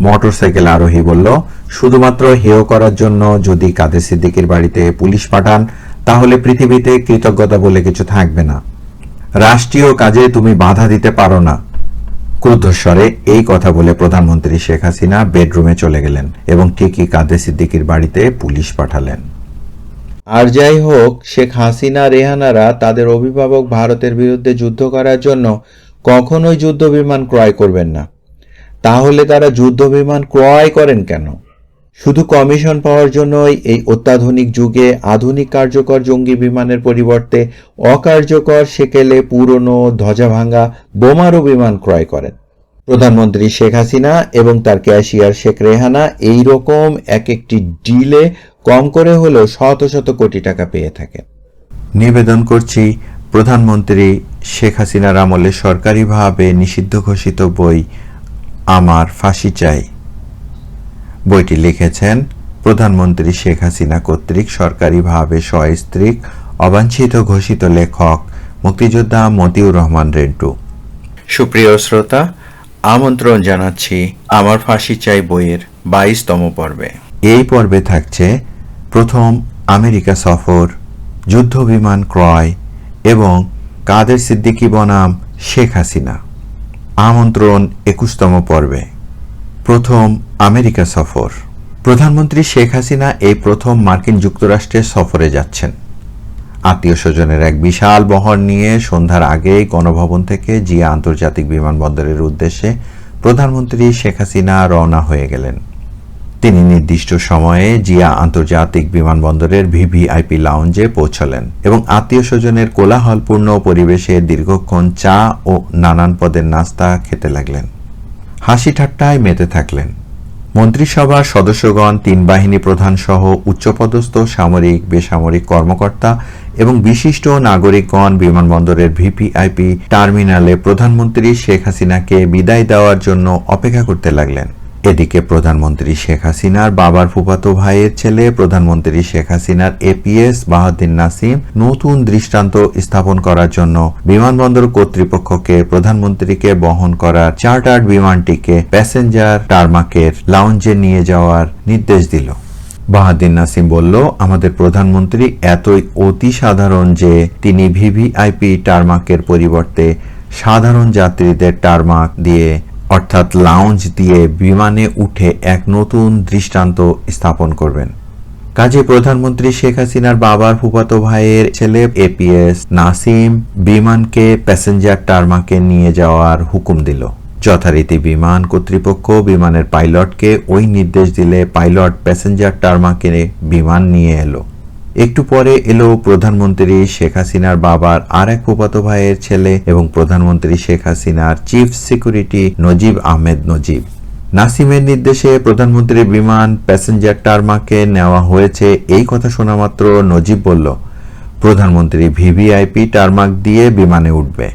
Motorcycle আরোহী বলল, শুধুমাত্র হেয় করার জন্য যদি কাদের সিদ্দিকির বাড়িতে পুলিশ পাঠান, তাহলে পৃথিবীতে কৃতজ্ঞতা বলে কিছু থাকবে না। রাষ্ট্রীয় কাজে তুমি বাধা দিতে পারো না। ক্রুদ্ধস্বরে এই কথা বলে প্রধানমন্ত্রী শেখ হাসিনা বেডরুমে চলে গেলেন এবং ঠিকই কাদের সিদ্দিকির বাড়িতে পুলিশ পাঠালেন। আর যাই হোক, শেখ হাসিনা, রেহানারা তাদের অভিভাবক ভারতের বিরুদ্ধে যুদ্ধ করার জন্য কখনোই যুদ্ধ বিমান ক্রয় করবেন না। তাহলে তারা যুদ্ধ বিমান ক্রয় করেন কেন? শুধু কমিশন পাওয়ার জন্যই এই অত্যাধুনিক যুগে আধুনিক কার্যকর জঙ্গি বিমানের পরিবর্তে অকার্যকর সেকেলে পুরনো ধ্বজাভাঙ্গা বোমারু বিমান ক্রয় করেন। প্রধানমন্ত্রী শেখ হাসিনা এবং তার ক্যাশিয়ার শেখ রেহানা এই রকম এক একটি ডিলে কম করে হলেও শত শত কোটি টাকা পেয়ে থাকেন। নিবেদন করছি, প্রধানমন্ত্রী শেখ হাসিনার আমলে সরকারিভাবে নিষিদ্ধ ঘোষিত বই আমার ফাঁসি চাই। বইটি লিখেছেন প্রধানমন্ত্রী শেখ হাসিনা কর্তৃক সরকারিভাবে সস্ত্রীক অবাঞ্ছিত ঘোষিত লেখক মুক্তিযোদ্ধা মতিউর রহমান রেন্টু সুপ্রিয় শ্রোতা, আমন্ত্রণ জানাচ্ছি আমার ফাঁসি চাই বইয়ের বাইশতম পর্বে। এই পর্বে থাকছে প্রথম আমেরিকা সফর, যুদ্ধ বিমান ক্রয় এবং কাদের সিদ্দিকী বনাম শেখ হাসিনা। আমন্ত্রণ একুশতম পর্বে। প্রথম আমেরিকা সফর। প্রধানমন্ত্রী শেখ হাসিনা এই প্রথম মার্কিন যুক্তরাষ্ট্রে সফরে যাচ্ছেন। আত্মীয় স্বজনের এক বিশাল বহর নিয়ে সন্ধ্যার আগেই গণভবন থেকে জিয়া আন্তর্জাতিক বিমানবন্দরের উদ্দেশ্যে প্রধানমন্ত্রী শেখ হাসিনা রওনা হয়ে গেলেন। তিনি নির্দিষ্ট সময়ে জিয়া আন্তর্জাতিক বিমানবন্দরের ভিভিআইপি লাউঞ্জে পৌঁছলেন এবং আত্মীয় স্বজনের কোলাহলপূর্ণ পরিবেশে দীর্ঘক্ষণ চা ও নানান পদের নাস্তা খেতে লাগলেন। হাসি ঠাট্টায় মেতে থাকলেন। মন্ত্রিসভার সদস্যগণ, তিন বাহিনী প্রধান সহ উচ্চপদস্থ, সামরিক, বেসামরিক কর্মকর্তা এবং বিশিষ্ট নাগরিকগণ বিমানবন্দরের ভিপিআইপি টার্মিনালে প্রধানমন্ত্রী শেখ হাসিনাকে বিদায় দেওয়ার জন্য অপেক্ষা করতে লাগলেন। এদিকে প্রধানমন্ত্রী শেখ হাসিনার বাবার ফুফাতো ভাইয়ের ছেলে প্রধানমন্ত্রী শেখ হাসিনার এপিএস বাহাদ্দিন নাসিম নতুন দৃষ্টান্ত স্থাপন করার জন্য বিমানবন্দর কর্তৃপক্ষকে প্রধানমন্ত্রীকে বহন করার চার্টার্ড বিমানটিকে প্যাসেঞ্জার টার্মাকের লাউঞ্জে নিয়ে যাওয়ার নির্দেশ দিল। বাহাদ্দিন নাসিম বলল, আমাদের প্রধানমন্ত্রী এতই অতি সাধারণ যে তিনি ভিভিআইপি টারমাকের পরিবর্তে সাধারণ যাত্রীদের টার্মাক দিয়ে অর্থাৎ লাউঞ্জ দিয়ে বিমানে উঠে এক নতুন দৃষ্টান্ত স্থাপন করবেন। কাজে প্রধানমন্ত্রী শেখ হাসিনার বাবার ফুফাতো ভাইয়ের ছেলে এপিএস নাসিম বিমানকে প্যাসেঞ্জার টার্মাকে নিয়ে যাওয়ার হুকুম দিল। যথারীতি বিমান কর্তৃপক্ষ বিমানের পাইলটকে ওই নির্দেশ দিলে পাইলট প্যাসেঞ্জার টার্মাকে বিমান নিয়ে এলো। একটু পরে এলো প্রধানমন্ত্রী শেখ হাসিনার বাবার আর এক ফুফাতো ভাইয়ের ছেলে এবং প্রধানমন্ত্রী শেখ হাসিনার চিফ সিকিউরিটি নজিব আহমেদ নজিব। নাসিমের নির্দেশে প্রধানমন্ত্রীর বিমান প্যাসেঞ্জার টার্মাকে নেওয়া হয়েছে, এই কথা শোনা মাত্র নজিব বলল। প্রধানমন্ত্রী ভিভিআইপি টার্মাক দিয়ে বিমানে উঠবে।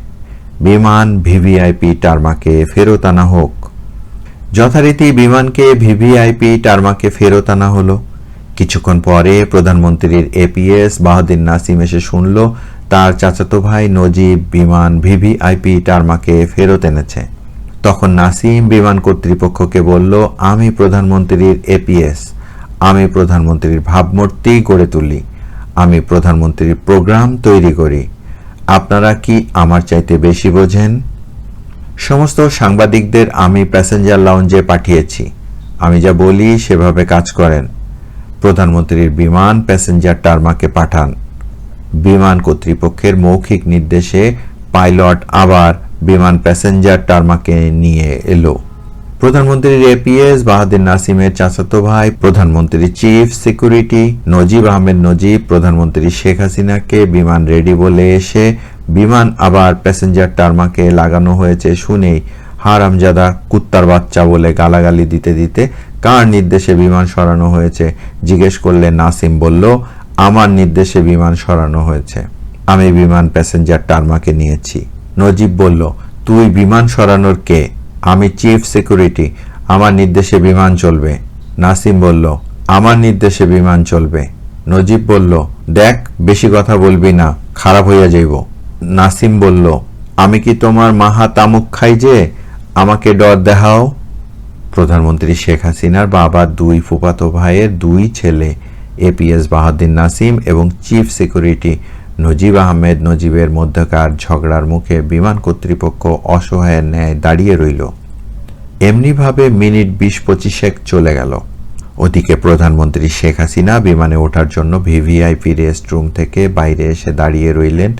বিমান ভিভিআইপি টার্মাকে ফেরত আনা হোক। যথারীতি বিমানকে ভিভিআইপি টার্মাকে ফেরত আনা হলো। কিছুক্ষণ পরে প্রধানমন্ত্রীর এপিএস বাহাদিন নাসিম এসে শুনল, তার চাচাতো ভাই নজিব বিমান ভিভিআইপি টার্মাকে ফেরত এনেছে। তখন নাসিম বিমান কর্তৃপক্ষকে বলল, আমি প্রধানমন্ত্রীর এপিএস আমি প্রধানমন্ত্রীর ভাবমূর্তি গড়ে তুলি, আমি প্রধানমন্ত্রীর প্রোগ্রাম তৈরি করি। আপনারা কি আমার চাইতে বেশি বোঝেন? সমস্ত সাংবাদিকদের আমি প্যাসেঞ্জার লাউঞ্জে পাঠিয়েছি। আমি যা বলি সেভাবে কাজ করেন। প্রধানমন্ত্রীর বিমান প্যাসেঞ্জার টার্মাকে পাঠান। বিমান কর্তৃপক্ষের মৌখিক নির্দেশে পাইলট আবার বিমান প্যাসেঞ্জার টার্মাকে নিয়ে এলো। প্রধানমন্ত্রীর এপিএস বাহাদিন নাসিমের চাচাতো ভাই প্রধানমন্ত্রী চিফ সিকিউরিটি, নজিব আহমেদ নজিব, প্রধানমন্ত্রী শেখ হাসিনাকে বিমান রেডি বলে এসে বিমান আবার প্যাসেঞ্জার টার্মাকে লাগানো হয়েছে শুনেই হারামজাদা কুত্তার বাচ্চা বলে গালাগালি দিতে দিতে কার নির্দেশে বিমান সরানো হয়েছে? জিজ্ঞেস করলে নাসিম বলল, আমার নির্দেশে বিমান সরানো হয়েছে। আমি বিমান প্যাসেঞ্জার টার্মাকে নিয়েছি। নজিব বলল, তুই বিমান সরানোর কে? আমি চিফ সিকিউরিটি, আমার নির্দেশে বিমান চলবে। নাসিম বলল, আমার নির্দেশে বিমান চলবে। নজিব বলল, দেখ, বেশি কথা বলবি না, খারাপ হইয়া যাইব। নাসিম বলল, আমি কি তোমার মাহা তামুক খাই যে আমাকে ডর দেখাও। প্রধানমন্ত্রী শেখ হাসিনার বাবা, দুই ফুফাতো ভাইয়ের দুই ছেলে এপিএস বাহাদ্দিন নাসিম এবং চিফ সিকিউরিটি নজিব আহমেদ নজিবের মধ্যকার ঝগড়ার মুখে বিমান কর্তৃপক্ষ অসহায়ের ন্যায় দাঁড়িয়ে রইল। এমনিভাবে মিনিট বিশ পঁচিশেক চলে গেল। ওদিকে প্রধানমন্ত্রী শেখ হাসিনা বিমানে ওঠার জন্য ভিভিআইপি রেস্ট রুম থেকে বাইরে এসে দাঁড়িয়ে রইলেন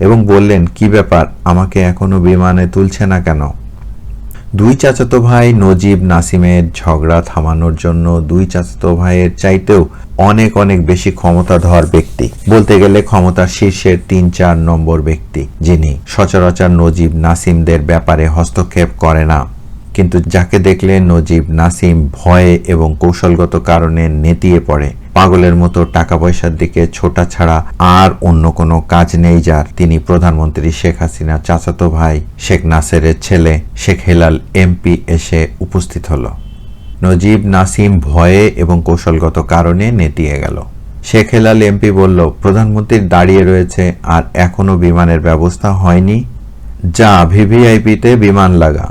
এবং বললেন, কি ব্যাপার? আমাকে এখনও বিমানে তুলছে না কেন? দুই চাচাতো ভাই নজিব নাসিমের ঝগড়া থামানোর জন্য দুই চাচাতো ভাইয়ের চাইতেও অনেক অনেক বেশি ক্ষমতাধর ব্যক্তি। বলতে গেলে ক্ষমতার শীর্ষের তিন চার নম্বর ব্যক্তি, যিনি সচরাচর নজিব নাসিমদের ব্যাপারে হস্তক্ষেপ করে না। কিন্তু যাকে দেখলে নজিব নাসিম ভয়ে এবং কৌশলগত কারণে নেতিয়ে পড়ে পাগলের মতো টাকা পয়সার দিকে ছোটা ছাড়া আর অন্য কোনো কাজ নেই যার। তিনি প্রধানমন্ত্রী শেখ হাসিনা চাচাতো ভাই, শেখ নাসেরের ছেলে, শেখ হেলাল এমপি এসে উপস্থিত হলো। নজিব নাসিম ভয়ে এবং কৌশলগত কারণে নেতিয়ে গেল। শেখ হেলাল এমপি বলল, প্রধানমন্ত্রী দাঁড়িয়ে রয়েছে আর এখনও বিমানের ব্যবস্থা হয়নি। যা ভিভিআইপিতে বিমান লাগা।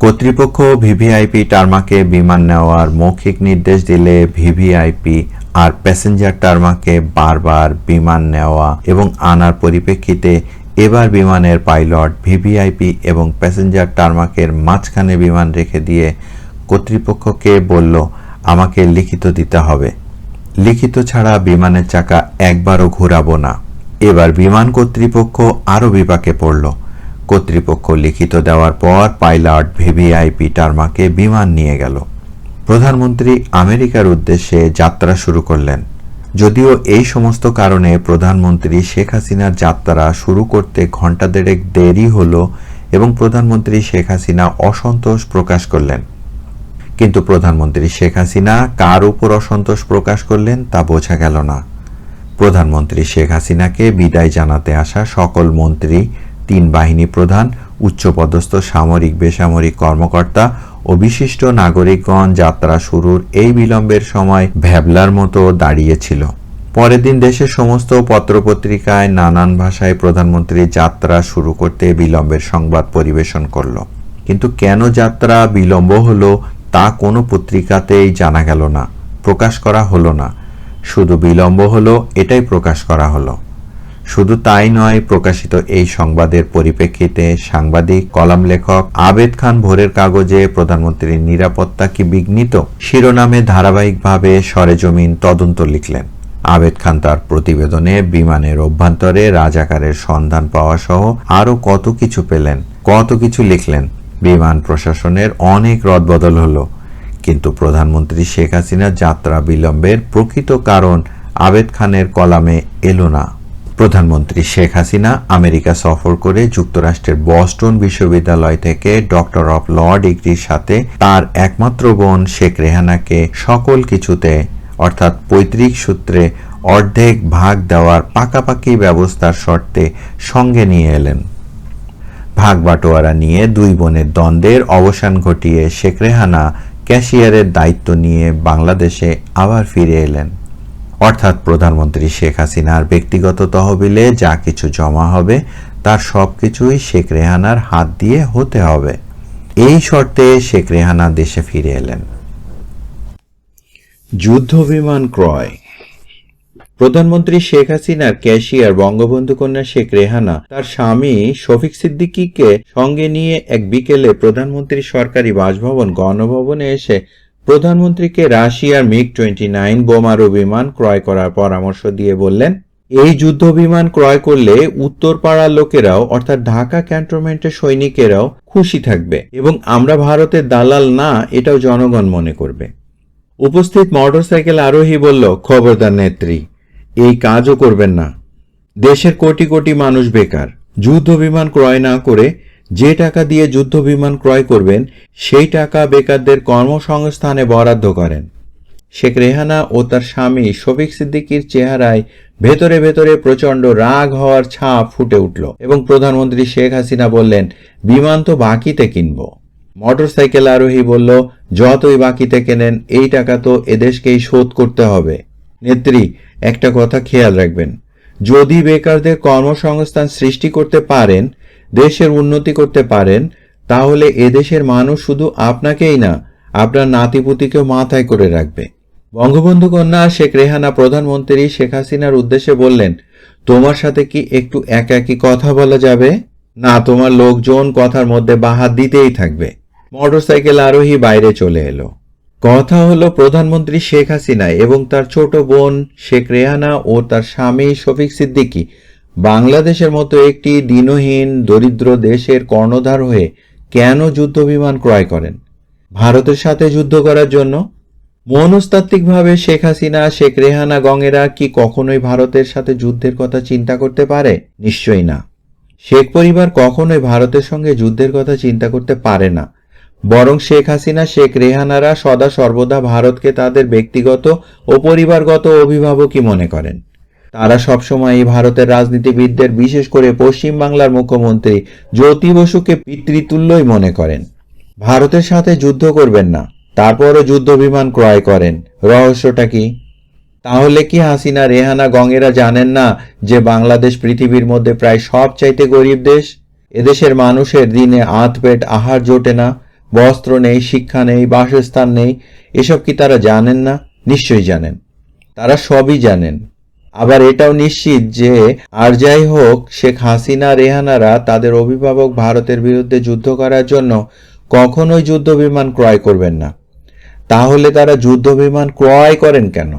কর্তৃপক্ষ ভিভিআইপি টার্মাকে বিমান নেওয়ার মৌখিক নির্দেশ দিলে ভিভিআইপি আর প্যাসেঞ্জার টার্মাকে বারবার বিমান নেওয়া এবং আনার পরিপ্রেক্ষিতে এবার বিমানের পাইলট, ভিভিআইপি এবং প্যাসেঞ্জার টার্মাকের মাঝখানে বিমান রেখে দিয়ে কর্তৃপক্ষকে বলল, আমাকে লিখিত দিতে হবে। লিখিত ছাড়া বিমানের চাকা একবারও ঘোরাবো না। এবার বিমান কর্তৃপক্ষ আরও বিপাকে পড়ল। কর্তৃপক্ষ লিখিত দেওয়ার পর পাইলট, ভিভিআইপি টার্মাকে বিমান নিয়ে গেল। প্রধানমন্ত্রী আমেরিকার উদ্দেশ্যে যাত্রা শুরু করলেন। যদিও এই সমস্ত কারণে প্রধানমন্ত্রী শেখ হাসিনার যাত্রা শুরু করতে ঘণ্টা দেড়েক দেরি হলো এবং প্রধানমন্ত্রী শেখ হাসিনা অসন্তোষ প্রকাশ করলেন। কিন্তু প্রধানমন্ত্রী শেখ হাসিনা কার উপর অসন্তোষ প্রকাশ করলেন তা বোঝা গেল না। প্রধানমন্ত্রী শেখ হাসিনাকে বিদায় জানাতে আসা সকল মন্ত্রী তিন বাহিনী প্রধান, উচ্চপদস্থ, সামরিক, বেসামরিক কর্মকর্তা ও বিশিষ্ট নাগরিকগণ যাত্রা শুরুর এই বিলম্বের সময় ভ্যাবলার মতো দাঁড়িয়েছিল। পরের দিন দেশের সমস্ত পত্রপত্রিকায় নানান ভাষায় প্রধানমন্ত্রী যাত্রা শুরু করতে বিলম্বের সংবাদ পরিবেশন করল। কিন্তু কেন যাত্রা বিলম্ব হলো তা কোনো পত্রিকাতেই জানা গেল না, প্রকাশ করা হলো না। শুধু বিলম্ব হলো, এটাই প্রকাশ করা হলো। শুধু তাই নয়, প্রকাশিত এই সংবাদের পরিপ্রেক্ষিতে সাংবাদিক, কলাম লেখক আবেদ খান ভোরের কাগজে প্রধানমন্ত্রীর নিরাপত্তা কি বিঘ্নিত? শিরোনামে ধারাবাহিকভাবে সরেজমিন তদন্ত লিখলেন। আবেদ খান তার প্রতিবেদনে বিমানের অভ্যন্তরে রাজাকারের সন্ধান পাওয়া সহ আরও কত কিছু পেলেন, কত কিছু লিখলেন। বিমান প্রশাসনের অনেক রদবদল হলো, কিন্তু প্রধানমন্ত্রী শেখ হাসিনার যাত্রা বিলম্বের প্রকৃত কারণ আবেদ খানের কলামে এলো না। প্রধানমন্ত্রী শেখ হাসিনা আমেরিকা সফর করে যুক্তরাষ্ট্রের বস্টন বিশ্ববিদ্যালয় থেকে ডক্টর অফ ল ডিগ্রির সাথে তার একমাত্র বোন শেখ রেহানাকে সকল কিছুতে, অর্থাৎ পৈতৃক সূত্রে, অর্ধেক ভাগ দেওয়ার পাকাপাকি ব্যবস্থার শর্তে সঙ্গে নিয়ে এলেন। ভাগ বাটোয়ারা নিয়ে দুই বোনের দ্বন্দ্বের অবসান ঘটিয়ে শেখ রেহানা ক্যাশিয়ারের দায়িত্ব নিয়ে বাংলাদেশে আবার ফিরে এলেন। অর্থাৎ প্রধানমন্ত্রী শেখ হাসিনার ব্যক্তিগত তহবিলে যা কিছু জমা হবে, তার সব কিছুই শেখ রেহানার হাত দিয়ে হতে হবে। এই শর্তে শেখ রেহানা দেশে ফিরে এলেন। যুদ্ধ বিমান ক্রয়। প্রধানমন্ত্রী শেখ হাসিনার ক্যাশিয়ার বঙ্গবন্ধু কন্যা শেখ রেহানা, তার স্বামী শফিক সিদ্দিকীকে সঙ্গে নিয়ে এক বিকেলে প্রধানমন্ত্রী সরকারি বাসভবন, গণভবনে এসে প্রধানমন্ত্রীকে রাশিয়ার মিগ টোয়েন্টি নাইন বোমারু বিমান ক্রয় করার পরামর্শ দিয়ে বললেন, এই যুদ্ধ বিমান ক্রয় করলে উত্তর পাড়ার লোকেরাও, অর্থাৎ ঢাকা ক্যান্টনমেন্টের সৈনিকেরাও খুশি থাকবে এবং আমরা ভারতের দালাল না, এটাও জনগণ মনে করবে। উপস্থিত মোটরসাইকেল আরোহী বলল, খবরদার নেত্রী, এই কাজও করবেন না। দেশের কোটি কোটি মানুষ বেকার। যুদ্ধ বিমান ক্রয় না করে যে টাকা দিয়ে যুদ্ধ বিমান ক্রয় করবেন, সেই টাকা বেকারদের কর্মসংস্থানে বরাদ্দ করেন। শেখ রেহানা ও তার স্বামী শফিক সিদ্দিকির চেহারায় ভেতরে ভেতরে প্রচণ্ড রাগ হওয়ার ছাপ ফুটে উঠল এবং প্রধানমন্ত্রী শেখ হাসিনা বললেন, বিমান তো বাকিতে কিনব। মোটরসাইকেল আরোহী বলল, যতই বাকিতে কেনেন, এই টাকা তো এদেশকেই শোধ করতে হবে। নেত্রী, একটা কথা খেয়াল রাখবেন, যদি বেকারদের কর্মসংস্থান সৃষ্টি করতে পারেন দেশের উন্নতি করতে পারেন, তাহলে এদেশের মানুষ শুধু আপনাকেই না, আপনার নাতিপুতিকেও মাথায় করে রাখবে। বঙ্গবন্ধু কন্যা শেখ রেহানা প্রধানমন্ত্রী শেখ হাসিনার উদ্দেশ্যে বললেন, তোমার সাথে কি একটু একাকি কথা বলা যাবে? না, তোমার লোকজন কথার মধ্যে বাহাত দিতেই থাকবে। মোটরসাইকেল আরোহী বাইরে চলে এলো। কথা হলো প্রধানমন্ত্রী শেখ হাসিনা এবং তার ছোট বোন শেখ রেহানা ও তার স্বামী শফিক সিদ্দিকী বাংলাদেশের মতো একটি দিনহীন দরিদ্র দেশের কর্ণধার হয়ে কেন যুদ্ধ বিমান ক্রয় করেন? ভারতের সাথে যুদ্ধ করার জন্য? মনস্তাত্ত্বিকভাবে শেখ হাসিনা, শেখ রেহানা, গঙেরা কি কখনোই ভারতের সাথে যুদ্ধের কথা চিন্তা করতে পারে? নিশ্চয়ই না। শেখ পরিবার কখনোই ভারতের সঙ্গে যুদ্ধের কথা চিন্তা করতে পারে না। বরং শেখ হাসিনা, শেখ রেহানারা সদা সর্বদা ভারতকে তাদের ব্যক্তিগত ও পরিবারগত অভিভাবকই মনে করেন। তারা সবসময় এই ভারতের রাজনীতিবিদদের, বিশেষ করে পশ্চিম বাংলার মুখ্যমন্ত্রী জ্যোতি বসুকে পিতৃতুল্যই মনে করেন। ভারতের সাথে যুদ্ধ করবেন না, তারপরও যুদ্ধ বিমান ক্রয় করেন। রহস্যটা কি? তাহলে কি হাসিনা, রেহানা, গঙ্গেরা জানেন না যে বাংলাদেশ পৃথিবীর মধ্যে প্রায় সব চাইতে গরিব দেশ? এদেশের মানুষের দিনে আধ পেট আহার জোটে না, বস্ত্র নেই, শিক্ষা নেই, বাসস্থান নেই, এসব কি তারা জানেন না? নিশ্চয়ই জানেন। তারা সবই জানেন। আবার এটাও নিশ্চিত যে, আর যাই হোক, শেখ হাসিনা, রেহানারা তাদের অভিভাবক ভারতের বিরুদ্ধে যুদ্ধ করার জন্য কখনোই যুদ্ধ বিমান ক্রয় করবেন না। তাহলে তারা যুদ্ধ বিমান ক্রয় করেন কেন?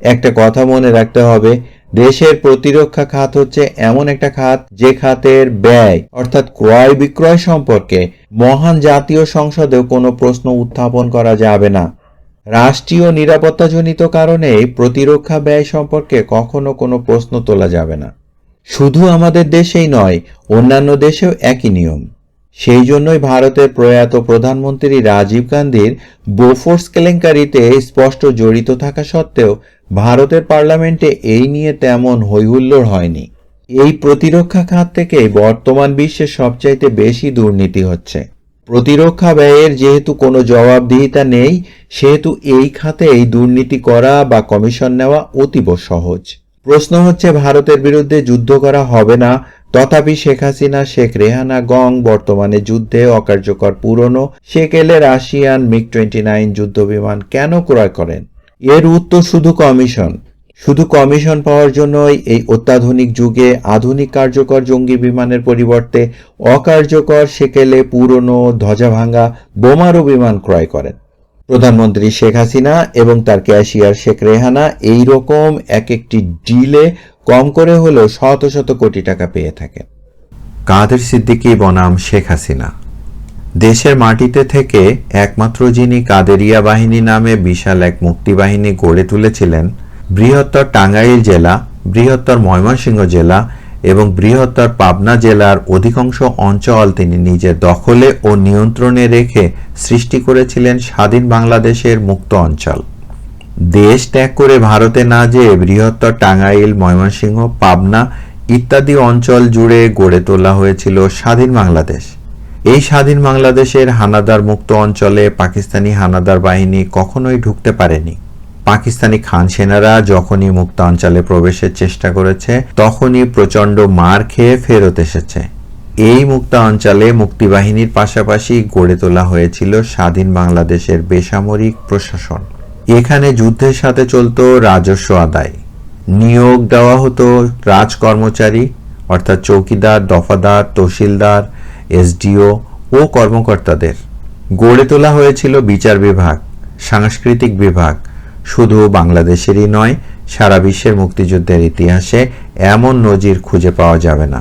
একটা কথা মনে রাখতে হবে, দেশের প্রতিরক্ষা খাত হচ্ছে এমন একটা খাত যে খাতের ব্যয়, অর্থাৎ ক্রয় বিক্রয় সম্পর্কে মহান জাতীয় সংসদেও কোনো প্রশ্ন উত্থাপন করা যাবে না। রাষ্ট্রীয় নিরাপত্তাজনিত কারণে প্রতিরক্ষা ব্যয় সম্পর্কে কখনো কোনো প্রশ্ন তোলা যাবে না। শুধু আমাদের দেশেই নয়, অন্যান্য দেশেও একই নিয়ম। সেই জন্যই ভারতের প্রয়াত প্রধানমন্ত্রী রাজীব গান্ধীর বোফোর্স কেলেঙ্কারিতে স্পষ্ট জড়িত থাকা সত্ত্বেও ভারতের পার্লামেন্টে এই নিয়ে তেমন হৈহুল্লোড় হয়নি। এই প্রতিরক্ষা খাত থেকে বর্তমান বিশ্বে সবচাইতে বেশি দুর্নীতি হচ্ছে। প্রতিরক্ষা ব্যয়ের যেহেতু কোনো জবাবদিহিতা নেই, সেহেতু এই খাতে এই দুর্নীতি করা বা কমিশন নেওয়া অতীব সহজ। প্রশ্ন হচ্ছে, ভারতের বিরুদ্ধে যুদ্ধ করা হবে না। তথাপি শেখ হাসিনা, শেখ রেহানা, গং বর্তমানে যুদ্ধে অকার্যকর পুরনো, শেখ এলে রাশিয়ান মিগ টোয়েন্টি নাইন যুদ্ধ বিমান কেন ক্রয় করেন? এর উত্তর শুধু কমিশন। শুধু কমিশন পাওয়ার জন্যই এই অত্যাধুনিক যুগে আধুনিক কার্যকর জঙ্গি বিমানের পরিবর্তে অকার্যকর সেকেলে পুরনো ধ্বজাভাঙ্গা বোমারু বিমান ক্রয় করেন। প্রধানমন্ত্রী শেখ হাসিনা এবং তার ক্যাশিয়ার শেখ রেহানা এই রকম এক একটি ডিলে কম করে হলেও শত শত কোটি টাকা পেয়ে থাকেন। কাদের সিদ্দিকী বনাম শেখ হাসিনা? দেশের মাটিতে থেকে একমাত্র যিনি কাদেরিয়া বাহিনী নামে বিশাল এক মুক্তিবাহিনী গড়ে তুলেছিলেন বৃহত্তর টাঙ্গাইল জেলা, বৃহত্তর ময়মনসিংহ জেলা এবং বৃহত্তর পাবনা জেলার অধিকাংশ অঞ্চল তিনি নিজের দখলে ও নিয়ন্ত্রণে রেখে সৃষ্টি করেছিলেন স্বাধীন বাংলাদেশের মুক্ত অঞ্চল। দেশ ত্যাগ করে ভারতে না যেয়ে বৃহত্তর টাঙ্গাইল, ময়মনসিংহ, পাবনা ইত্যাদি অঞ্চল জুড়ে গড়ে তোলা হয়েছিল স্বাধীন বাংলাদেশ। এই স্বাধীন বাংলাদেশের হানাদার মুক্ত অঞ্চলে পাকিস্তানি হানাদার বাহিনী কখনোই ঢুকতে পারেনি। পাকিস্তানি খান সেনারা যখনই মুক্ত অঞ্চলে প্রবেশের চেষ্টা করেছে, তখনই প্রচণ্ড মার খেয়ে ফেরত এসেছে। এই মুক্ত অঞ্চলে মুক্তিবাহিনীর পাশাপাশি গড়ে তোলা হয়েছিল স্বাধীন বাংলাদেশের বেসামরিক প্রশাসন। এখানে যুদ্ধের সাথে চলতো রাজস্ব আদায়। নিয়োগ দেওয়া হতো রাজ কর্মচারী অর্থাৎ চৌকিদার, দফাদার, তহসিলদার, এসডিও ও কর্মকর্তাদের। গড়ে তোলা হয়েছিল বিচার বিভাগ, সাংস্কৃতিক বিভাগ শুধু বাংলাদেশেরই নয়, সারা বিশ্বের মুক্তিযুদ্ধের ইতিহাসে এমন নজির খুঁজে পাওয়া যাবে না।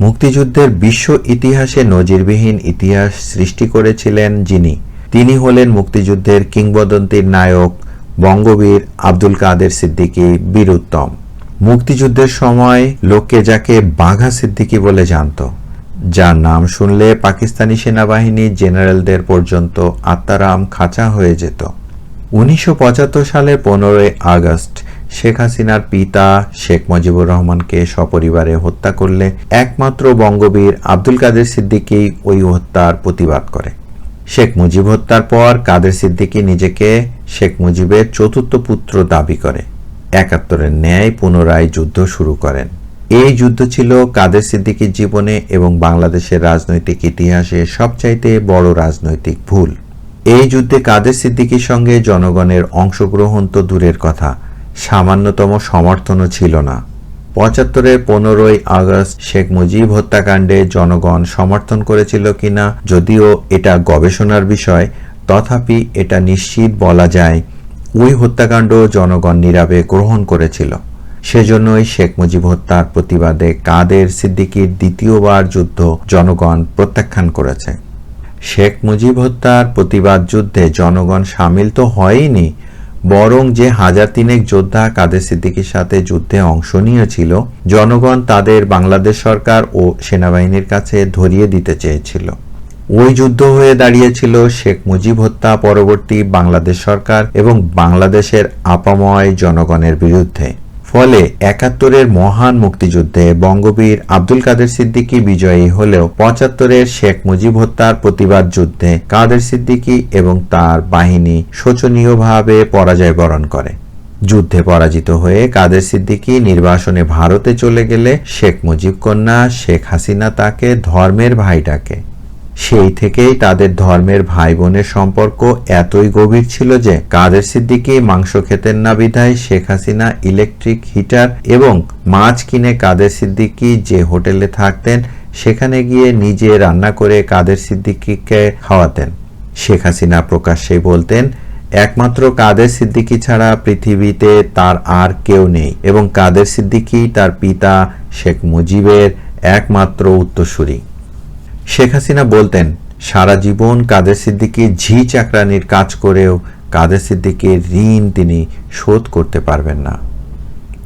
মুক্তিযুদ্ধের বিশ্ব ইতিহাসে নজিরবিহীন ইতিহাস সৃষ্টি করেছিলেন যিনি। তিনি হলেন মুক্তিযুদ্ধের কিংবদন্তির নায়ক বঙ্গবীর আব্দুল কাদের সিদ্দিকী বীরুত্তম। মুক্তিযুদ্ধের সময় লোকে যাকে বাঘা সিদ্দিকী বলে জানত, যার নাম শুনলে পাকিস্তানি সেনাবাহিনী জেনারেলদের পর্যন্ত আত্মারাম খাঁচা হয়ে যেত। উনিশশো পঁচাত্তর সালের পনেরোই আগস্ট শেখ হাসিনার পিতা শেখ মুজিবুর রহমানকে সপরিবারে হত্যা করলে একমাত্র বঙ্গবীর আব্দুল কাদের সিদ্দিকী ওই হত্যার প্রতিবাদ করে। শেখ মুজিব হত্যার পর কাদের সিদ্দিকী নিজেকে শেখ মুজিবের চতুর্থ পুত্র দাবি করে। একাত্তরের ন্যায় পুনরায় যুদ্ধ শুরু করেন। এই যুদ্ধ ছিল কাদের সিদ্দিকীর জীবনে এবং বাংলাদেশের রাজনৈতিক ইতিহাসে সবচাইতে বড় রাজনৈতিক ভুল। এই যুদ্ধে কাদের সিদ্দিকীর সঙ্গে জনগণের অংশগ্রহণ তো দূরের কথা। সামান্যতম সমর্থনও ছিল না। পঁচাত্তরের পনেরোই আগস্ট শেখ মুজিব হত্যাকাণ্ডে জনগণ সমর্থন করেছিল কিনা যদিও এটা গবেষণার বিষয়, তথাপি এটা নিশ্চিত বলা যায় ওই হত্যাকাণ্ড জনগণ নীরবে গ্রহণ করেছিল। সেজন্যই শেখ মুজিব হত্যার প্রতিবাদে কাদের সিদ্দিকির দ্বিতীয়বার যুদ্ধ জনগণ প্রত্যাখ্যান করেছে। শেখ মুজিব হত্যার প্রতিবাদ যুদ্ধে জনগণ সামিল তো হয়নি বরং যে হাজার তিনেক যোদ্ধা কাদের সিদ্দিকীর সাথে যুদ্ধে অংশ নিয়েছিল, জনগণ তাদের বাংলাদেশ সরকার ও সেনাবাহিনীর কাছে ধরিয়ে দিতে চেয়েছিল। ওই যুদ্ধ হয়ে দাঁড়িয়েছিল শেখ মুজিব হত্যা পরবর্তী বাংলাদেশ সরকার এবং বাংলাদেশের আপাময় জনগণের বিরুদ্ধে। ফলে একাত্তরের মহান মুক্তিযুদ্ধে বঙ্গবীর আব্দুল কাদের সিদ্দিকী বিজয়ী হলেও পঁচাত্তরের শেখ মুজিব হত্যার প্রতিবাদ যুদ্ধে কাদের সিদ্দিকী এবং তার বাহিনী শোচনীয়ভাবে পরাজয় বরণ করে। যুদ্ধে পরাজিত হয়ে কাদের সিদ্দিকী নির্বাসনে ভারতে চলে গেলে শেখ মুজিব কন্যা শেখ হাসিনা তাকে ধর্মের ভাই ডাকে সেই থেকেই তাদের ধর্মের ভাই বোনের সম্পর্ক এতই গভীর ছিল যে কাদের সিদ্দিকী, মাংস খেতেন না বিধায় শেখ হাসিনা, ইলেকট্রিক হিটার এবং মাছ কিনে কাদের সিদ্দিকী যে হোটেলে থাকতেন, সেখানে গিয়ে নিজে রান্না করে কাদের সিদ্দিকিকে খাওয়াতেন। শেখ হাসিনা প্রকাশ্যে বলতেন, একমাত্র কাদের সিদ্দিকী ছাড়া পৃথিবীতে তার আর কেউ নেই এবং কাদের সিদ্দিকী তার পিতা শেখ মুজিবের একমাত্র উত্তরসূরি। শেখ হাসিনা বলতেন, সারা জীবন কাদের সিদ্দিকীর ঝি চাকরানির কাজ করেও কাদের সিদ্দিকীর ঋণ তিনি শোধ করতে পারবেন না।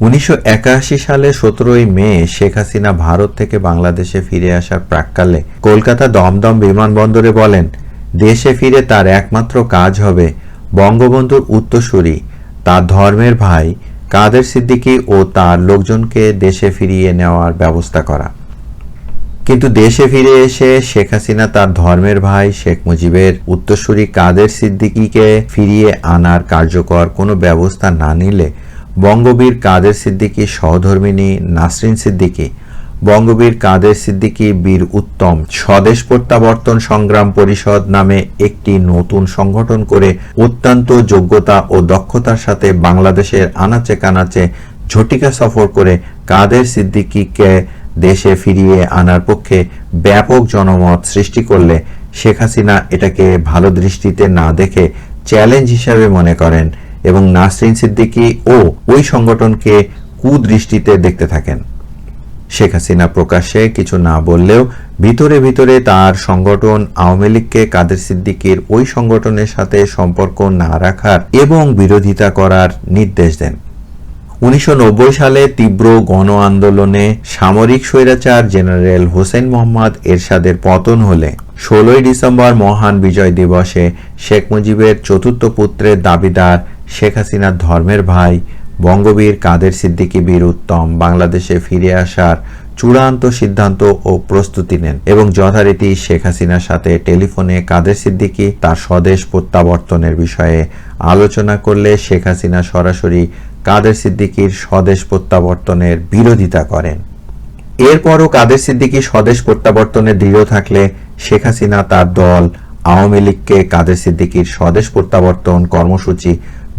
উনিশশো একাশি সালে সতেরোই মে শেখ হাসিনা ভারত থেকে বাংলাদেশে ফিরে আসার প্রাককালে কলকাতা দমদম বিমানবন্দরে বলেন, দেশে ফিরে তার একমাত্র কাজ হবে বঙ্গবন্ধুর উত্তরসূরি। তার ধর্মের ভাই কাদের সিদ্দিকী ও তার লোকজনকে দেশে ফিরিয়ে নেওয়ার ব্যবস্থা করা। কিন্তু দেশে ফিরে এসে শেখ হাসিনা তার ধর্মের ভাই, শেখ মুজিবের উত্তরসূরি কাদের সিদ্দিকীকে ফিরিয়ে আনার কার্যকর কোনো ব্যবস্থা না নিলে বঙ্গবীর কাদের সিদ্দিকী সহধর্মিনী নাসরিন সিদ্দিকী, বঙ্গবীর কাদের সিদ্দিকী বীর উত্তম স্বদেশ প্রত্যাবর্তন সংগ্রাম পরিষদ নামে একটি নতুন সংগঠন করে অত্যন্ত যোগ্যতা ও দক্ষতার সাথে বাংলাদেশের আনাচে কানাচে ঝটিকা সফর করে কাদের সিদ্দিকীকে দেশে ফিরিয়ে আনার পক্ষে ব্যাপক জনমত সৃষ্টি করলে শেখ হাসিনা এটাকে ভালো দৃষ্টিতে না দেখে চ্যালেঞ্জ হিসাবে মনে করেন এবং নাসরিন সিদ্দিকী ও ওই সংগঠনকে কুদৃষ্টিতে দেখতে থাকেন। শেখ হাসিনা প্রকাশ্যে কিছু না বললেও ভিতরে ভিতরে তার সংগঠন আওয়ামী লীগকে কাদের সিদ্দিকীর ওই সংগঠনের সাথে সম্পর্ক না রাখার এবং বিরোধিতা করার নির্দেশ দেন। উনিশশো নব্বই সালে তীব্র গণ আন্দোলনে সামরিক স্বৈরাচার জেনারেল হোসেন মোহাম্মদ এরশাদের পতন হলে ষোলোই ডিসেম্বর মহান বিজয় দিবসে শেখ মুজিবের চতুর্থ পুত্রের দাবিদার শেখ হাসিনার ধর্মের ভাই বঙ্গবীর কাদের সিদ্দিকী বীর উত্তম বাংলাদেশে ফিরে আসার চূড়ান্ত সিদ্ধান্ত ও প্রস্তুতি নেন এবং যথারীতি শেখ হাসিনার সাথে টেলিফোনে কাদের সিদ্দিকী তার স্বদেশ প্রত্যাবর্তনের বিষয়ে আলোচনা করলে শেখ হাসিনা সরাসরি কাদের সিদ্দিকীর স্বদেশ প্রত্যাবর্তনের বিরোধিতা করেন। এরপরও কাদের সিদ্দিকী স্বদেশ প্রত্যাবর্তনে দৃঢ় থাকলে শেখ হাসিনা তার দল আওয়ামী লীগকে কাদের সিদ্দিকীর স্বদেশ প্রত্যাবর্তন কর্মসূচি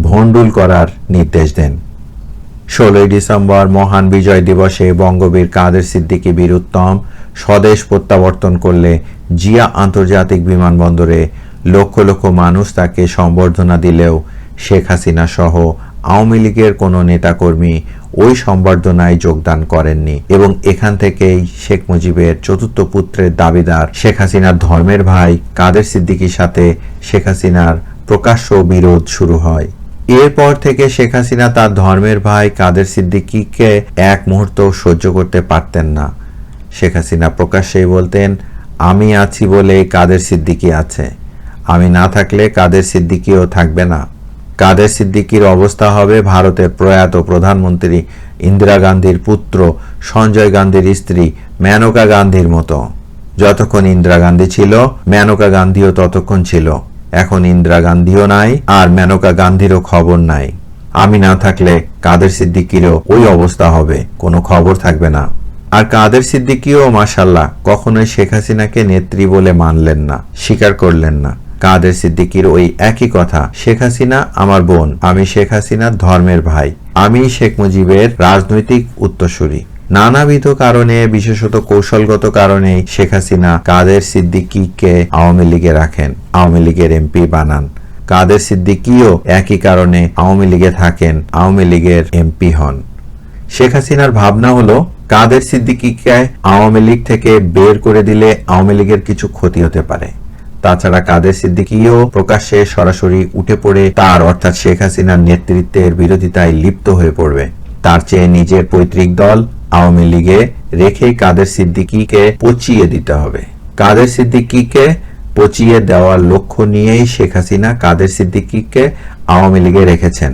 ভণ্ডুল করার নির্দেশ দেন। ষোলোই ডিসেম্বর মহান বিজয় দিবসে বঙ্গবীর কাদের সিদ্দিকী বীর উত্তম স্বদেশ প্রত্যাবর্তন করলে জিয়া আন্তর্জাতিক বিমানবন্দরে লক্ষ লক্ষ মানুষ তাকে সম্বর্ধনা দিলেও শেখ হাসিনা সহ আওয়ামী লীগের কোনো নেতাকর্মী ওই সম্বর্ধনায় যোগদান করেননি এবং এখান থেকেই শেখ মুজিবের চতুর্থ পুত্রের দাবিদার শেখ হাসিনার ধর্মের ভাই কাদের সিদ্দিকীর সাথে শেখ হাসিনার প্রকাশ্য বিরোধ শুরু হয়। এরপর থেকে শেখ হাসিনা তার ধর্মের ভাই কাদের সিদ্দিকীকে এক মুহূর্ত সহ্য করতে পারতেন না। শেখ হাসিনা প্রকাশ্যেই বলতেন, আমি আছি বলে কাদের সিদ্দিকী আছে। আমি না থাকলে কাদের সিদ্দিকিও থাকবে না। কাদের সিদ্দিকীর অবস্থা হবে? ভারতের প্রয়াত প্রধানমন্ত্রী ইন্দিরা গান্ধীর পুত্র, সঞ্জয় গান্ধীর স্ত্রী, মেনকা গান্ধীর মতো। যতক্ষণ ইন্দিরা গান্ধী ছিল, মেনকা গান্ধীও ততক্ষণ ছিল। এখন ইন্দিরা গান্ধীও নাই, আর মেনকা গান্ধীরও খবর নাই। আমি না থাকলে কাদের সিদ্দিকিরও ওই অবস্থা হবে? কোনো খবর থাকবে না। আর কাদের সিদ্দিকিও মাসাল্লাহ কখনোই শেখ হাসিনাকে নেত্রী বলে মানলেন না, স্বীকার করলেন না। কাদের সিদ্দিকির ওই একই কথা, শেখ হাসিনা আমার বোন, আমি শেখ হাসিনার ধর্মের ভাই, আমি শেখ মুজিবের রাজনৈতিক উত্তরসূরি। নানাবিধ কারণে, বিশেষত কৌশলগত কারণে শেখ হাসিনা কাদের সিদ্দিকিকে আওয়ামী লীগে রাখেন, আওয়ামী লীগের এমপি বানান। কাদের সিদ্দিকিও একই কারণে আওয়ামী লীগে থাকেন, আওয়ামী লীগের এমপি হন। শেখ হাসিনার ভাবনা হলো, কাদের সিদ্দিকিকে আওয়ামী লীগ থেকে বের করে দিলে আওয়ামী লীগের কিছু ক্ষতি হতে পারে। তাছাড়া কাদের সিদ্দিকিও প্রকাশ্যে সরাসরি উঠে পড়ে তার, অর্থাৎ শেখ হাসিনার নেতৃত্বের বিরোধিতায় লিপ্ত হয়ে পড়বে। তার চেয়ে নিজের পৈতৃক দল আওয়ামী লীগে রেখেই কাদের সিদ্দিকিকে পচিয়ে দিতে হবে। কাদের সিদ্দিকিকে পচিয়ে দেওয়ার লক্ষ্য নিয়েই শেখ হাসিনা কাদের সিদ্দিকিকে আওয়ামী লীগে রেখেছেন।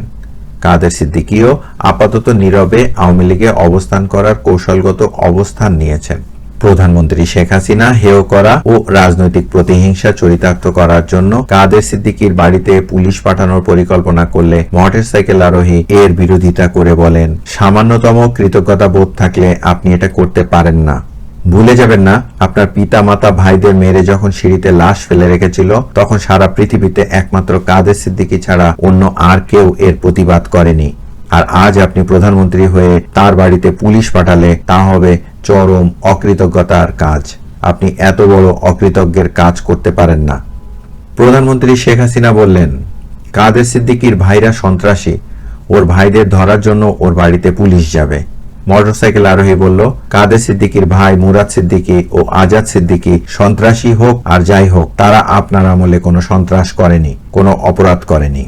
কাদের সিদ্দিকীও আপাতত নীরবে আওয়ামী লীগে অবস্থান করার কৌশলগত অবস্থান নিয়েছেন। প্রধানমন্ত্রী শেখ হাসিনা হেয় করা ও রাজনৈতিক প্রতিহিংসা চরিতার্থ করার জন্য কাদের সিদ্দিকীর বাড়িতে পুলিশ পাঠানোর পরিকল্পনা করলে মোটরসাইকেল আরোহী এর বিরোধিতা করে বলেন। সামান্যতম কৃতজ্ঞতা বোধ থাকলে আপনি এটা করতে পারেন না। ভুলে যাবেন না, আপনার পিতা মাতা ভাইদের মেরে যখন সিঁড়িতে লাশ ফেলে রেখেছিল, তখন সারা পৃথিবীতে একমাত্র কাদের সিদ্দিকি ছাড়া অন্য আর কেউ এর প্রতিবাদ করেনি। আর আজ আপনি প্রধানমন্ত্রী হয়ে তার বাড়িতে পুলিশ পাঠালে তা হবে চরম অকৃতজ্ঞতার কাজ। আপনি এত বড় অকৃতজ্ঞের কাজ করতে পারেন না। প্রধানমন্ত্রী শেখ হাসিনা বললেন, কাদের সিদ্দিকীর ভাইরা সন্ত্রাসী, ওর ভাইদের ধরার জন্য ওর বাড়িতে পুলিশ যাবে। মোটরসাইকেল আরোহী বলল, কাদের সিদ্দিকীর ভাই মুরাদ সিদ্দিকী ও আজাদ সিদ্দিকী সন্ত্রাসী হোক আর যাই হোক, তারা আপনার আমলে কোনো সন্ত্রাস করেনি, কোনো অপরাধ করেনি।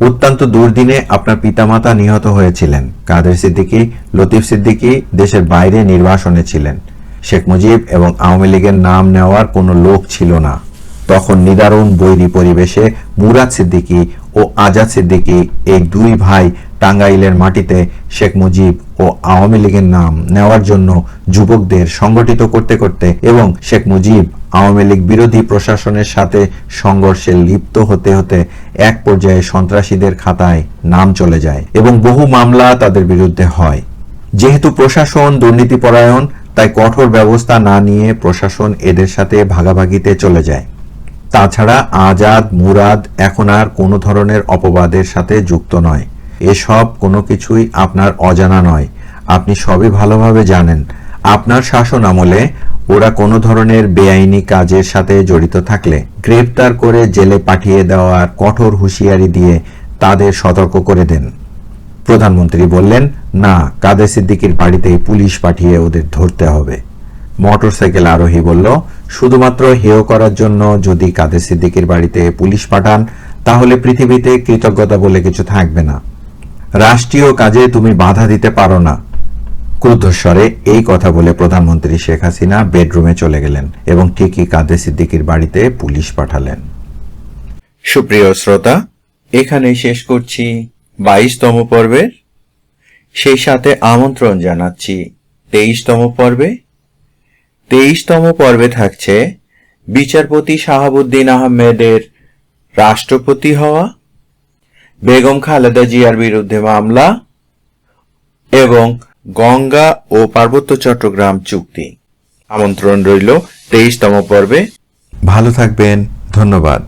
অত্যন্ত দুর্দিনে আপনার পিতামাতা নিহত হয়েছিলেন। কাদের সিদ্দিকী, লতিফ সিদ্দিকী দেশের বাইরে নির্বাসনে ছিলেন। শেখ মুজিব এবং আওয়ামী লীগের নাম নেওয়ার কোনো লোক ছিল না। তখন নিদারুণ বৈরী পরিবেশে মুরাদ সিদ্দিকী ও আজাদ সিদ্দিকী এই দুই ভাই টাঙ্গাইলের মাটিতে শেখ মুজিব ও আওয়ামী লীগের নাম নেওয়ার জন্য যুবকদের সংগঠিত করতে করতে এবং শেখ মুজিব আওয়ামী লীগ বিরোধী প্রশাসনের সাথে সংঘর্ষে লিপ্ত হতে হতে এক পর্যায়ে সন্ত্রাসীদের খাতায় নাম চলে যায় এবং বহু মামলা তাদের বিরুদ্ধে হয়। যেহেতু প্রশাসন দুর্নীতিপরায়ণ, তাই কঠোর ব্যবস্থা না নিয়ে প্রশাসন এদের সাথে ভাগাভাগিতে চলে যায়। তাছাড়া আজাদ, মুরাদ এখন আর কোনো ধরনের অপবাদের সাথে যুক্ত নয়। এসব কোনো কিছুই আপনার অজানা নয়। আপনি সবই ভালোভাবে জানেন। আপনার শাসন আমলে ওরা কোনো ধরনের বেআইনি কাজের সাথে জড়িত থাকলে, গ্রেপ্তার করে জেলে পাঠিয়ে দেওয়ার কঠোর হুঁশিয়ারি দিয়ে তাদের সতর্ক করে দেন। প্রধানমন্ত্রী বললেন, না, কাদের সিদ্দিকির বাড়িতেই পুলিশ পাঠিয়ে ওদের ধরতে হবে। মোটরসাইকেল আরোহী বলল শুধুমাত্র হেয় করার জন্য যদি কাদের সিদ্দিকির বাড়িতে পুলিশ পাঠান, তাহলে পৃথিবীতে কৃতজ্ঞতা বলে কিছু থাকবে না। রাষ্ট্রীয় কাজে তুমি বাধা দিতে পারো না। ক্রুদ্ধস্বরে এই কথা বলে প্রধানমন্ত্রী শেখ হাসিনা বেডরুমে চলে গেলেন এবং ঠিকই কাদের সিদ্দিকির বাড়িতে পুলিশ পাঠালেন। সুপ্রিয় শ্রোতা, এখানেই শেষ করছি বাইশতম পর্বের। সেই সাথে আমন্ত্রণ জানাচ্ছি তেইশতম পর্বে। তেইশতম পর্বে থাকছে বিচারপতি শাহাবুদ্দিন আহমেদের রাষ্ট্রপতি হওয়া, বেগম খালেদা জিয়ার বিরুদ্ধে মামলা এবং গঙ্গা ও পার্বত্য চট্টগ্রাম চুক্তি। আমন্ত্রণ রইল তেইশতম পর্বে। ভালো থাকবেন, ধন্যবাদ।